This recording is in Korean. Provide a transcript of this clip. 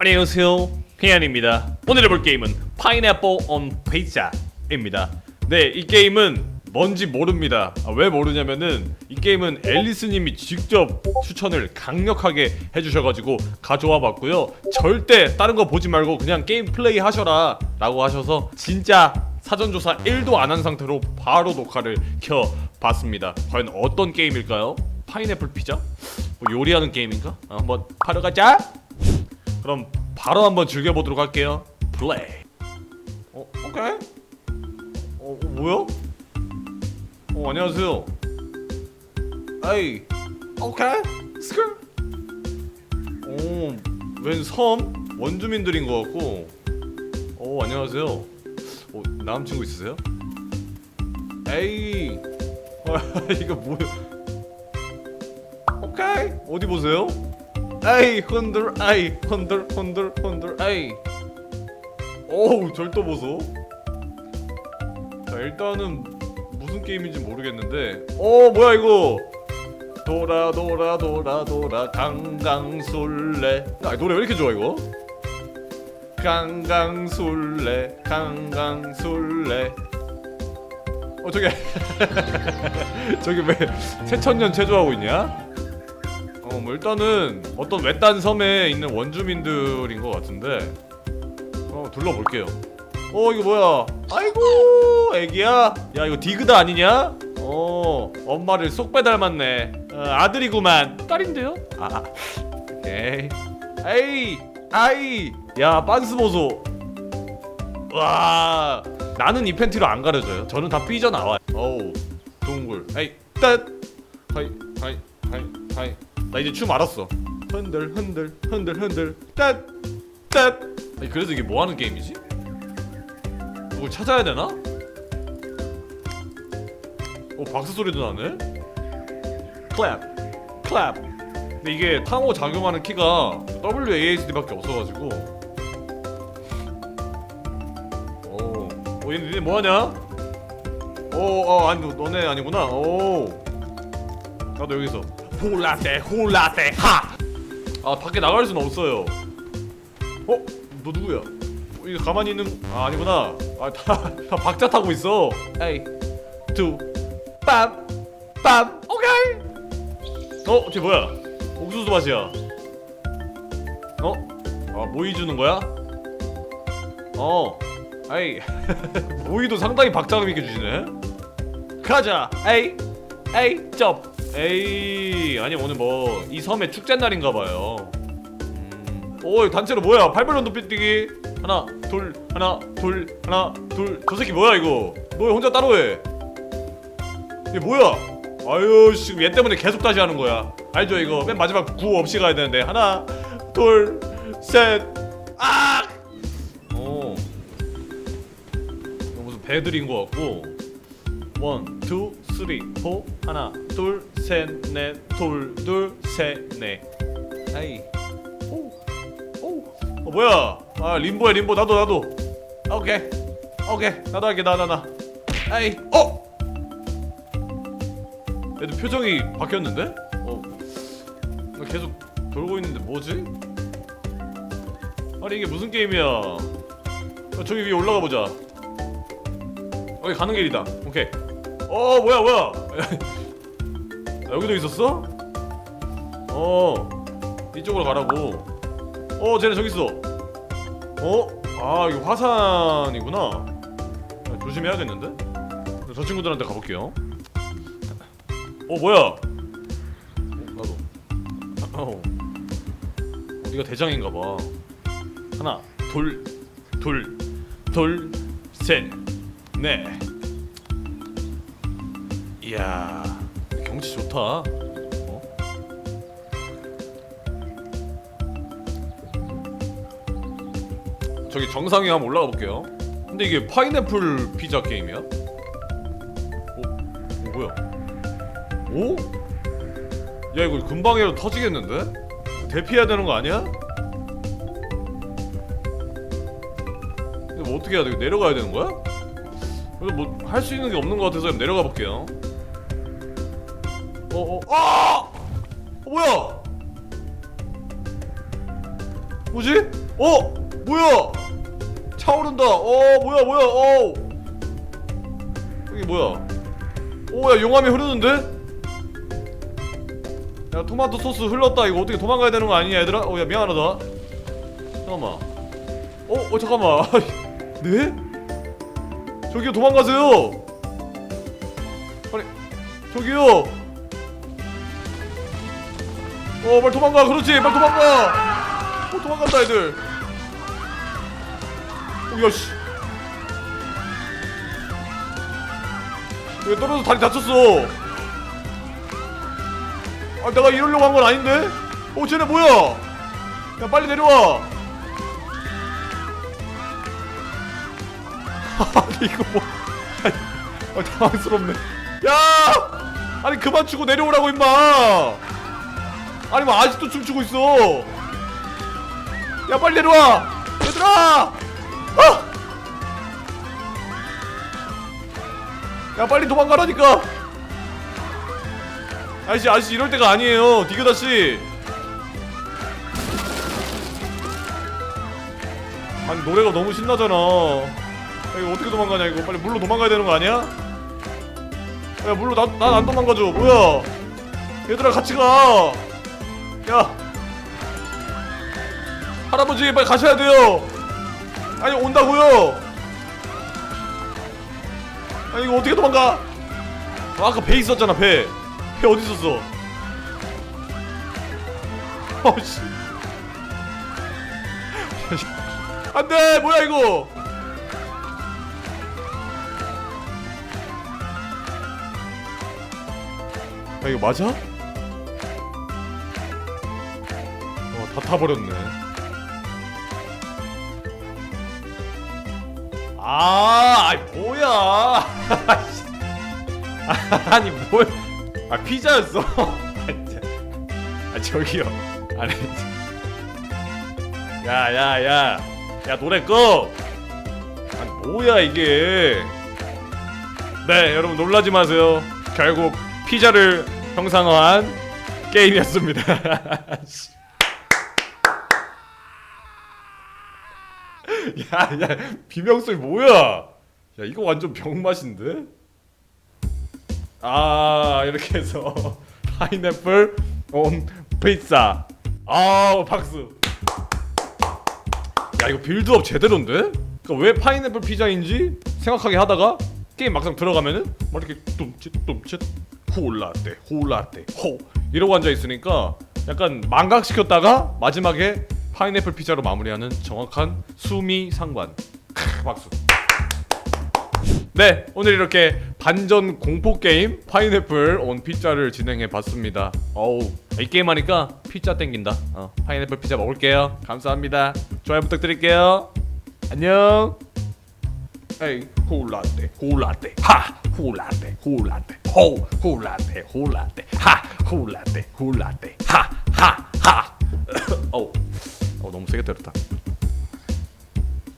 안녕하세요. 케이안입니다. 오늘 해볼 게임은 파인애플 온 피자입니다. 네 이 게임은 뭔지 모릅니다. 아, 왜 모르냐면은 이 게임은 앨리스님이 직접 추천을 강력하게 해주셔가지고 가져와 봤고요. 절대 다른 거 보지 말고 그냥 게임 플레이 하셔라 라고 하셔서 진짜 사전조사 1도 안 한 상태로 바로 녹화를 켜봤습니다. 과연 어떤 게임일까요? 파인애플 피자? 뭐 요리하는 게임인가? 아, 한번 하러 가자 그럼 바로 한번 즐겨보도록 할게요. 플레이. 어, 오케이. 어, 어 뭐야? 어, 안녕하세요. 에이, 오케이. 스쿨. 오, 웬 섬? 원주민들인 것 같고. 오, 안녕하세요. 어, 남친구 있으세요? 에이, 이거 뭐야? 오케이. 어디 보세요? 에이 흔들 에이 흔들 흔들 흔들 에이. 오우 절도 보소. 자 일단은 무슨 게임인지 모르겠는데. 어 뭐야 이거? 돌아 돌아 돌아 돌아 강강술래. 아 노래 왜 이렇게 좋아 이거? 강강술래 강강술래. 어 저기. 저기 왜 새천년 체조하고 있냐? 어, 뭐 일단은 어떤 외딴 섬에 있는 원주민들인 것 같은데 어 둘러볼게요. 어 이거 뭐야? 아이고 애기야. 야 이거 디그다 아니냐? 어 엄마를 쏙 빼닮았네. 어, 아들이구만. 딸인데요? 아 오케이. 에이 아이 야 빤스 보소. 와 나는 이 팬티로 안 가려져요. 저는 다 삐져 나와요. 어우 동굴. 에이 뜻. 하이 하이 하이 하이. 나 이제 춤 알았어. 흔들 흔들 흔들 흔들 뜻 뜻. 아니 그래서 이게 뭐 하는 게임이지? 누굴 찾아야 되나? 오 박수 소리도 나네. 클랩 클랩. 근데 이게 탕호 작용하는 키가 WASD밖에 없어가지고. 오, 오 얘네 니네 뭐하냐? 오, 어 아니 너- 너네 아니구나. 오, 나도 여기서 홀라테 홀라테 하. 아 밖에 나갈 수는 없어요. 어? 너 누구야? 어, 이거 가만히 있는 아 아니구나. 아다 다 박자 타고 있어. 에이 두빰빰 오케이. 어? 쟤 뭐야? 옥수수 맛이야. 어? 아 모이 주는 거야? 어. 에이 모이도 상당히 박자감 있게 주시네. 가자. 에이 에이 점. 에이 아니 오늘 뭐 이 섬의 축제 날인가 봐요. 음. 오 단체로 뭐야? 팔벌론 높이뛰기 하나 둘 하나 둘 하나 둘 저 새끼 뭐야 이거? 너 왜 혼자 따로 해? 이게 뭐야? 아유 씨, 얘 때문에 계속 다시 하는 거야. 알죠 이거 맨 마지막 구 없이 가야 되는데 하나 둘 셋 아! 어. 이거 무슨 배들인 것 같고 원, 투, 쓰리, 포 하나, 둘, 셋, 넷, 둘, 둘, 셋, 넷. 아이, 오, 오, 어 뭐야? 아 림보야 림보 나도 나도. 아, 오케이, 오케이 나도 할게 나 나 나. 아이, 어. 얘도 표정이 바뀌었는데? 어, 나 계속 돌고 있는데 뭐지? 아니 이게 무슨 게임이야? 어, 저기 위에 올라가 보자. 여기 가는 길이다. 오케이. 어 뭐야 뭐야? 아, 여기도 있었어? 어 이쪽으로 가라고. 어 쟤네 저기 있어. 어? 아 이거 화산이구나. 아, 조심해야겠는데? 저 친구들한테 가볼게요. 어 뭐야? 어, 나도. 어. 어디가 대장인가 봐. 하나, 둘, 둘, 둘, 셋, 넷. 이야, 경치 좋다. 어? 저기 정상에 한번 올라가 볼게요. 근데 이게 파인애플 피자 게임이야? 어, 어 뭐야? 오? 야 이거 금방 해도 터지겠는데? 대피해야 되는 거 아니야? 근데 뭐 어떻게 해야 돼? 내려가야 되는 거야? 그래서 뭐 할 수 있는 게 없는 것 같아서 내려가 볼게요. 어, 어, 아! 어, 뭐야? 뭐지? 어 뭐야? 차오른다. 어 뭐야 뭐야? 어 이게 뭐야? 오야 용암이 흐르는데? 야 토마토 소스 흘렀다. 이거 어떻게 도망가야 되는 거 아니냐 얘들아? 어야 미안하다. 잠깐만. 어, 어 잠깐만. 네? 저기요 도망가세요. 아니 저기요. 어 빨리 도망가. 그렇지. 빨리 도망가. 어 도망간다 애들. 어 야씨. 왜 떨어져 다리 다쳤어? 아 내가 이러려고 한 건 아닌데? 어 쟤네 뭐야? 야 빨리 내려와. 아니 이거 뭐 아, 당황스럽네 야 아니 그만 추고 내려오라고 임마 아니 뭐 아직도 춤추고 있어. 야 빨리 내려와. 얘들아! 아! 야 빨리 도망가라니까. 아저씨 아저씨 이럴 때가 아니에요. 디그다씨. 아니 노래가 너무 신나잖아. 야, 이거 어떻게 도망가냐 이거? 빨리 물로 도망가야 되는 거 아니야? 야 물로 난안 도망가죠 뭐야? 얘들아 같이 가 야. 할아버지 빨리 가셔야 돼요. 아니 온다고요. 아니 이거 어떻게 도망가? 아, 아까 배 있었잖아 배배 어디 있었어? 어씨. 안돼! 뭐야 이거? 야 이거 맞아? 다 타버렸네. 아 아이 뭐야. 아니 뭘아 피자였어. 아, 저기요. 아니. 야야 야. 야 노래 꺼. 아니 뭐야 이게. 네 여러분 놀라지 마세요. 결국 피자를 형상화한 게임이었습니다 야 야 비명소리 뭐야? 야 이거 완전 병맛인데? 아 이렇게 해서 파인애플 온 피자. 아 박수. 야 이거 빌드업 제대로인데? 그러니까 왜 파인애플 피자인지 생각하게 하다가 게임 막상 들어가면은 막 이렇게 뚱칫 뚱칫 홀라떼 홀라떼 호 이러고 앉아 있으니까 약간 망각시켰다가 마지막에 파인애플 피자로 마무리하는 정확한 수미 상관. 크, 박수. 네 오늘 이렇게 반전 공포 게임 파인애플 온 피자를 진행해 봤습니다. 어우. 이 게임 하니까 피자 땡긴다. 어, 파인애플 피자 먹을게요. 감사합니다. 좋아요 부탁드릴게요. 안녕. 에이 홀라떼. 홀라떼. 하! 홀라떼 홀라떼. 호 홀라떼 홀라떼. 하! 홀라떼 홀라떼. 하 하 하. 어우 어, 너무 세게 때렸다